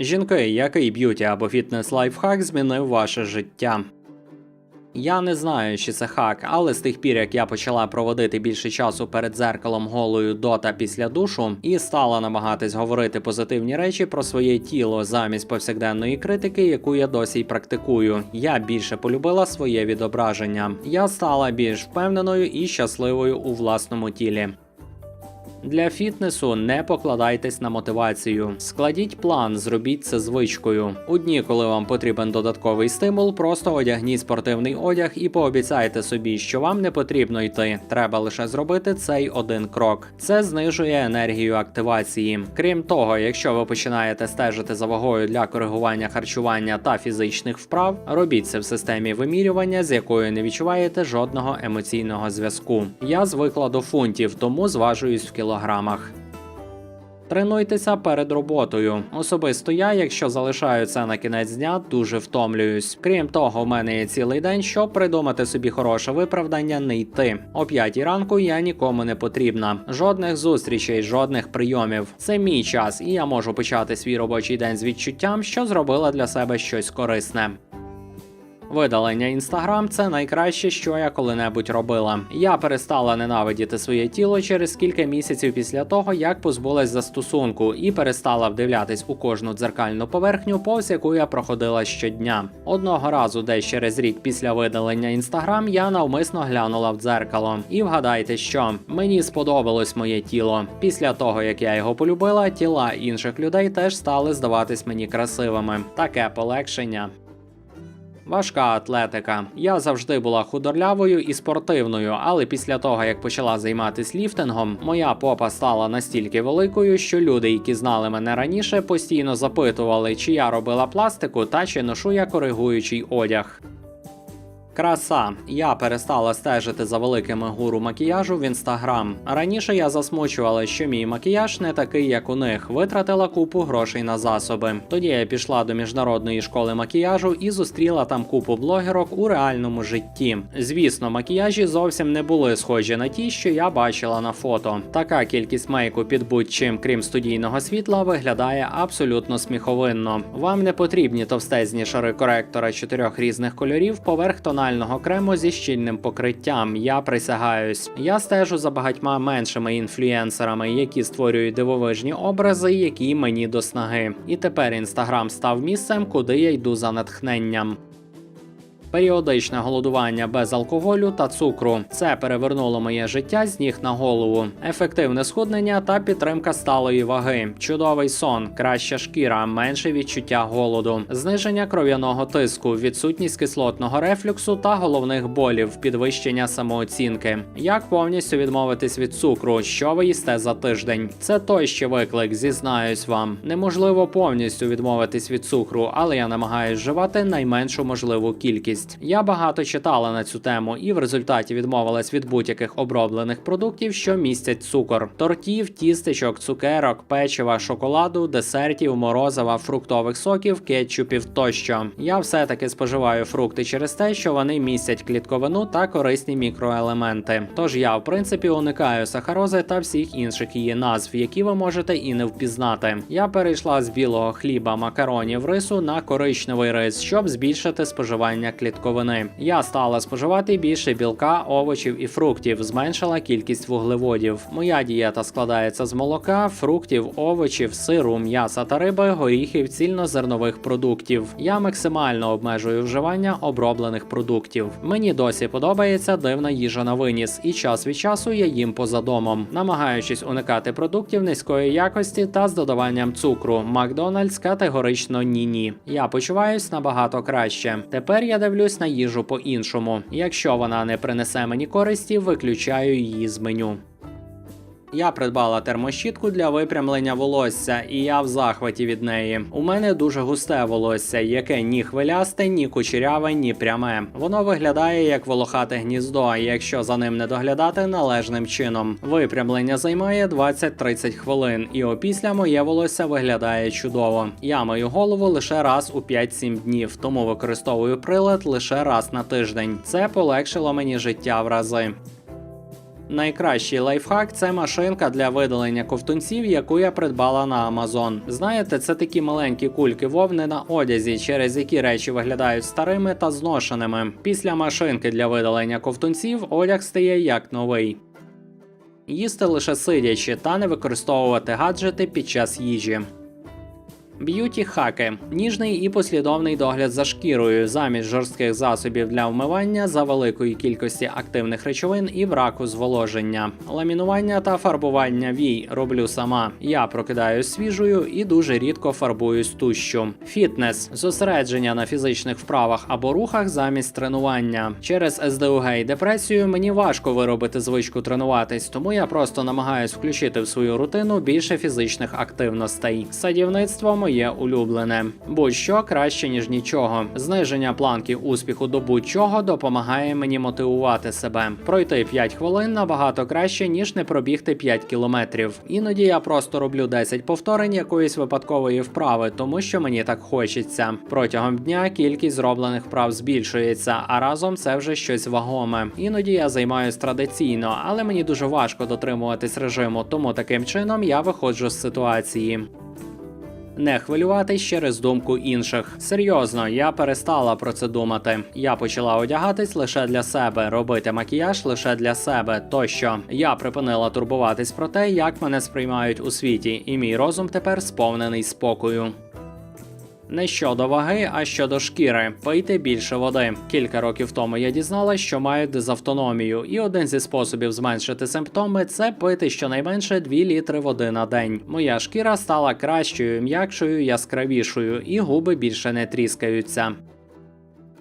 Жінки, який б'юті або фітнес лайфхак змінив ваше життя? Я не знаю, чи це хак, але з тих пір, як я почала проводити більше часу перед дзеркалом голою до та після душу, і стала намагатись говорити позитивні речі про своє тіло замість повсякденної критики, яку я досі й практикую. Я більше полюбила своє відображення. Я стала більш впевненою і щасливою у власному тілі. Для фітнесу не покладайтесь на мотивацію. Складіть план, зробіть це звичкою. У дні, коли вам потрібен додатковий стимул, просто одягніть спортивний одяг і пообіцяйте собі, що вам не потрібно йти. Треба лише зробити цей один крок. Це знижує енергію активації. Крім того, якщо ви починаєте стежити за вагою для коригування харчування та фізичних вправ, робіть це в системі вимірювання, з якою не відчуваєте жодного емоційного зв'язку. Я звикла до фунтів, тому зважуюсь в кілограмах. Тренуйтеся перед роботою. Особисто я, якщо залишаю це на кінець дня, дуже втомлююсь. Крім того, в мене є цілий день, щоб придумати собі хороше виправдання не йти. О п'ятій ранку я нікому не потрібна. Жодних зустрічей, жодних прийомів. Це мій час, і я можу почати свій робочий день з відчуттям, що зробила для себе щось корисне. Видалення інстаграм це найкраще, що я коли-небудь робила. Я перестала ненавидіти своє тіло через кілька місяців після того, як позбулась застосунку, і перестала вдивлятись у кожну дзеркальну поверхню, повз яку я проходила щодня. Одного разу, десь через рік після видалення інстаграм, я навмисно глянула в дзеркало. І вгадайте, що мені сподобалось моє тіло. Після того, як я його полюбила, тіла інших людей теж стали здаватись мені красивими. Таке полегшення. Важка атлетика. Я завжди була худорлявою і спортивною, але після того, як почала займатися ліфтингом, моя попа стала настільки великою, що люди, які знали мене раніше, постійно запитували, чи я робила пластику та чи ношу я коригуючий одяг. Краса. Я перестала стежити за великими гуру макіяжу в інстаграм. Раніше я засмучувала, що мій макіяж не такий, як у них. Витратила купу грошей на засоби. Тоді я пішла до міжнародної школи макіяжу і зустріла там купу блогерок у реальному житті. Звісно, макіяжі зовсім не були схожі на ті, що я бачила на фото. Така кількість мейку під будь-чим, крім студійного світла, виглядає абсолютно сміховинно. Вам не потрібні товстезні шари коректора чотирьох різних кольорів поверх тонального крему зі щільним покриттям. Я присягаюсь. Я стежу за багатьма меншими інфлюенсерами, які створюють дивовижні образи, які мені до снаги. І тепер інстаграм став місцем, куди я йду за натхненням. Періодичне голодування без алкоголю та цукру це перевернуло моє життя з ніг на голову. Ефективне схуднення та підтримка сталої ваги, чудовий сон, краща шкіра, менше відчуття голоду, зниження кров'яного тиску, відсутність кислотного рефлюксу та головних болів, підвищення самооцінки. Як повністю відмовитись від цукру, що ви їсте за тиждень? Це той ще виклик, зізнаюсь вам. Неможливо повністю відмовитись від цукру, але я намагаюсь вживати найменшу можливу кількість. Я багато читала на цю тему і в результаті відмовилась від будь-яких оброблених продуктів, що містять цукор: тортів, тістечок, цукерок, печива, шоколаду, десертів, морозива, фруктових соків, кетчупів тощо. Я все-таки споживаю фрукти через те, що вони містять клітковину та корисні мікроелементи. Тож я, в принципі, уникаю сахарози та всіх інших її назв, які ви можете і не впізнати. Я перейшла з білого хліба, макаронів, рису на коричневий рис, щоб збільшити споживання клітковини. Я стала споживати більше білка, овочів і фруктів, зменшила кількість вуглеводів. Моя дієта складається з молока, фруктів, овочів, сиру, м'яса та риби, горіхів, цільнозернових продуктів. Я максимально обмежую вживання оброблених продуктів. Мені досі подобається дивна їжа на виніс, і час від часу я їм поза домом, намагаючись уникати продуктів низької якості та з додаванням цукру. Макдональдс категорично ні-ні. Я почуваюсь набагато краще. Тепер я дивлюсь на їжу по-іншому. Якщо вона не принесе мені користі, виключаю її з меню. Я придбала термощітку для випрямлення волосся, і я в захваті від неї. У мене дуже густе волосся, яке ні хвилясте, ні кучеряве, ні пряме. Воно виглядає як волохате гніздо, якщо за ним не доглядати належним чином. Випрямлення займає 20-30 хвилин, і опісля моє волосся виглядає чудово. Я мию голову лише раз у 5-7 днів, тому використовую прилад лише раз на тиждень. Це полегшило мені життя в рази. Найкращий лайфхак це машинка для видалення ковтунців, яку я придбала на Amazon. Знаєте, це такі маленькі кульки вовни на одязі, через які речі виглядають старими та зношеними. Після машинки для видалення ковтунців одяг стає як новий. Їсти лише сидячи та не використовувати гаджети під час їжі. Б'юті хаки ніжний і послідовний догляд за шкірою замість жорстких засобів для вмивання за великої кількості активних речовин і браку зволоження. Ламінування та фарбування вій роблю сама. Я прокидаюсь свіжою і дуже рідко фарбуюсь тущу. Фітнес зосередження на фізичних вправах або рухах замість тренування. Через СДУГ і депресію мені важко виробити звичку тренуватись, тому я просто намагаюсь включити в свою рутину більше фізичних активностей. Садівництво моє улюблене. Будь-що краще ніж нічого. Зниження планки успіху до будь-чого допомагає мені мотивувати себе. Пройти 5 хвилин набагато краще, ніж не пробігти 5 кілометрів. Іноді я просто роблю 10 повторень якоїсь випадкової вправи, тому що мені так хочеться. Протягом дня кількість зроблених вправ збільшується, а разом це вже щось вагоме. Іноді я займаюсь традиційно, але мені дуже важко дотримуватись режиму, тому таким чином я виходжу з ситуації. Не хвилюватись через думку інших. Серйозно, я перестала про це думати. Я почала одягатись лише для себе, робити макіяж лише для себе. Тощо я припинила турбуватись про те, як мене сприймають у світі, і мій розум тепер сповнений спокою. Не щодо ваги, а щодо шкіри. Пийте більше води. Кілька років тому я дізналась, що маю дизавтономію, і один зі способів зменшити симптоми це пити щонайменше 2 літри води на день. Моя шкіра стала кращою, м'якшою, яскравішою, і губи більше не тріскаються.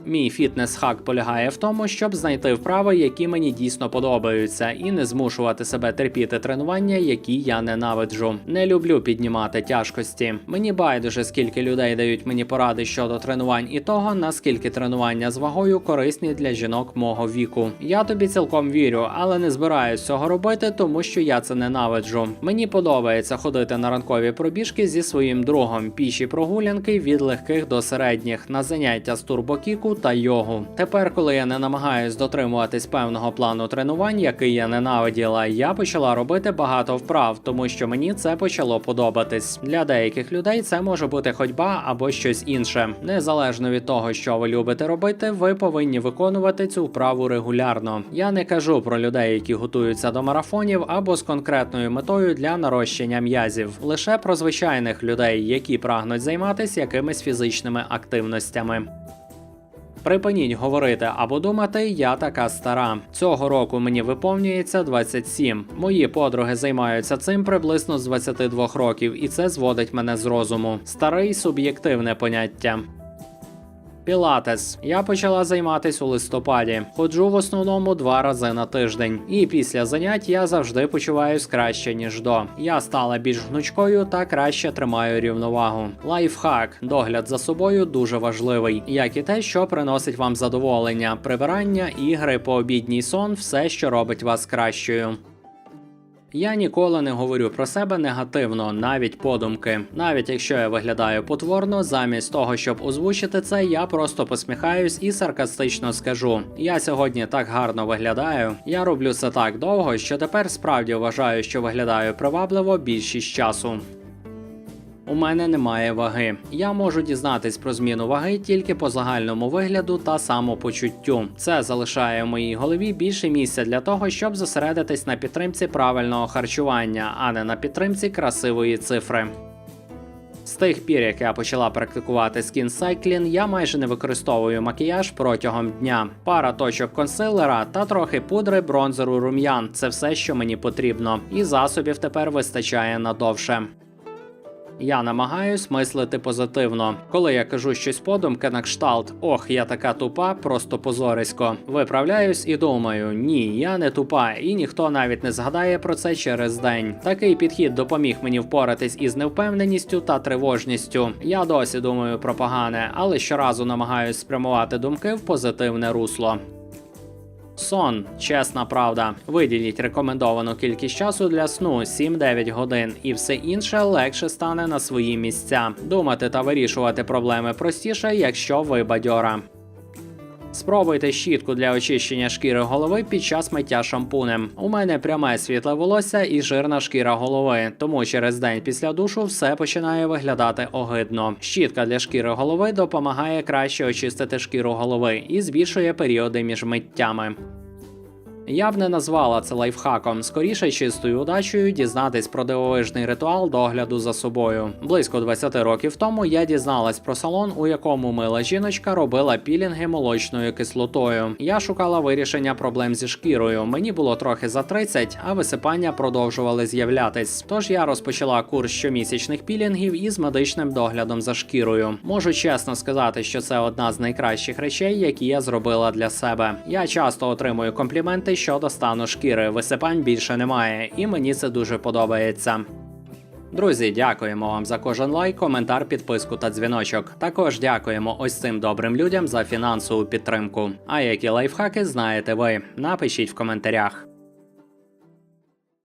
Мій фітнес-хак полягає в тому, щоб знайти вправи, які мені дійсно подобаються, і не змушувати себе терпіти тренування, які я ненавиджу. Не люблю піднімати тяжкості. Мені байдуже, скільки людей дають мені поради щодо тренувань і того, наскільки тренування з вагою корисні для жінок мого віку. Я тобі цілком вірю, але не збираюсь цього робити, тому що я це ненавиджу. Мені подобається ходити на ранкові пробіжки зі своїм другом, піші прогулянки від легких до середніх, на заняття з турбокіку та йогу. Тепер, коли я не намагаюсь дотримуватись певного плану тренувань, який я ненавиділа, я почала робити багато вправ, тому що мені це почало подобатись. Для деяких людей це може бути ходьба або щось інше. Незалежно від того, що ви любите робити, ви повинні виконувати цю вправу регулярно. Я не кажу про людей, які готуються до марафонів або з конкретною метою для нарощення м'язів, лише про звичайних людей, які прагнуть займатися якимись фізичними активностями. Припиніть говорити або думати, я така стара. Цього року мені виповнюється 27. Мої подруги займаються цим приблизно з 22 років, і це зводить мене з розуму. Старий суб'єктивне поняття. Пілатес. Я почала займатись у листопаді. Ходжу в основному два рази на тиждень. І після занять я завжди почуваюсь краще, ніж до. Я стала більш гнучкою та краще тримаю рівновагу. Лайфхак. Догляд за собою дуже важливий, як і те, що приносить вам задоволення, прибирання, ігри, пообідній сон, все, що робить вас кращою. Я ніколи не говорю про себе негативно, навіть подумки. Навіть якщо я виглядаю потворно, замість того, щоб озвучити це, я просто посміхаюсь і саркастично скажу: я сьогодні так гарно виглядаю. Я роблю це так довго, що тепер справді вважаю, що виглядаю привабливо більшість часу. У мене немає ваги. Я можу дізнатись про зміну ваги тільки по загальному вигляду та самопочуттю. Це залишає в моїй голові більше місця для того, щоб зосередитись на підтримці правильного харчування, а не на підтримці красивої цифри. З тих пір, як я почала практикувати скін-сайклін, я майже не використовую макіяж протягом дня. Пара точок консилера та трохи пудри, бронзеру, рум'ян це все, що мені потрібно, і засобів тепер вистачає надовше. Я намагаюсь мислити позитивно. Коли я кажу щось подумки на кшталт, ох, я така тупа, просто позорисько. Виправляюсь і думаю, ні, я не тупа, і ніхто навіть не згадає про це через день. Такий підхід допоміг мені впоратись із невпевненістю та тривожністю. Я досі думаю про погане, але щоразу намагаюсь спрямувати думки в позитивне русло. Сон, чесна правда. Виділіть рекомендовану кількість часу для сну 7-9 годин, і все інше легше стане на свої місця. Думати та вирішувати проблеми простіше, якщо ви бадьора. Спробуйте щітку для очищення шкіри голови під час миття шампунем. У мене пряме світле волосся і жирна шкіра голови, тому через день після душу все починає виглядати огидно. Щітка для шкіри голови допомагає краще очистити шкіру голови і збільшує періоди між миттями. Я б не назвала це лайфхаком, скоріше чистою удачею дізнатись про дивовижний ритуал догляду за собою. Близько 20 років тому я дізналась про салон, у якому мила жіночка робила пілінги молочною кислотою. Я шукала вирішення проблем зі шкірою. Мені було трохи за 30, а висипання продовжували з'являтись. Тож я розпочала курс щомісячних пілінгів із медичним доглядом за шкірою. Можу чесно сказати, що це одна з найкращих речей, які я зробила для себе. Я часто отримую компліменти щодо стану шкіри. Висипань більше немає, і мені це дуже подобається. Друзі, дякуємо вам за кожен лайк, коментар, підписку та дзвіночок. Також дякуємо ось цим добрим людям за фінансову підтримку. А які лайфхаки знаєте ви? Напишіть в коментарях.